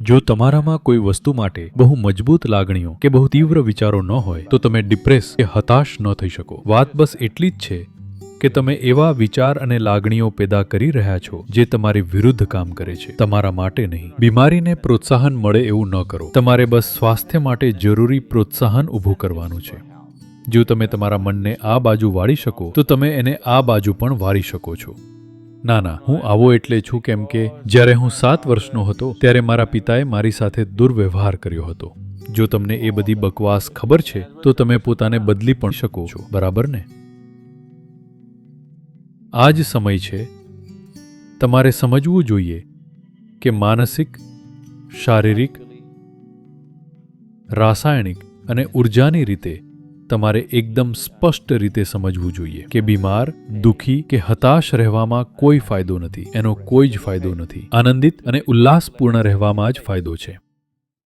જો તમારામાં કોઈ વસ્તુ માટે બહુ મજબૂત લાગણીઓ કે બહુ તીવ્ર વિચારો ન હોય, તો તમે ડિપ્રેસ કે હતાશ ન થઈ શકો. વાત બસ એટલી જ છે કે તમે એવા વિચાર અને લાગણીઓ પેદા કરી રહ્યા છો જે તમારી વિરુદ્ધ કામ કરે છે. તમારા માટે નહીં. બીમારીને પ્રોત્સાહન મળે એવું ન કરો. તમારે બસ સ્વાસ્થ્ય માટે જરૂરી પ્રોત્સાહન ઊભું કરવાનું છે. જો તમે તમારા મનને આ બાજુ વાળી શકો, તો તમે એને આ બાજુ પણ વાળી શકો છો. ના ના, હું આવો એટલે છું કેમ કે જ્યારે હું સાત વર્ષનો હતો, ત્યારે મારા પિતાએ મારી સાથે દુર્વ્યવહાર કર્યો હતો. જો તમને એ બધી બકવાસ ખબર છે, તો તમે પોતાને બદલી પણ શકો છો, બરાબર ને? આ જ સમય છે, તમારે સમજવું જોઈએ કે માનસિક, શારીરિક, રાસાયણિક અને ઉર્જાની રીતે તમારે એકદમ સ્પષ્ટ રીતે સમજવું જોઈએ કે બીમાર, દુખી કે હતાશ રહેવામાં કોઈ ફાયદો નથી, એનો કોઈ જ ફાયદો નથી. આનંદિત અને ઉલ્લાસપૂર્ણ રહેવામાં જ ફાયદો છે.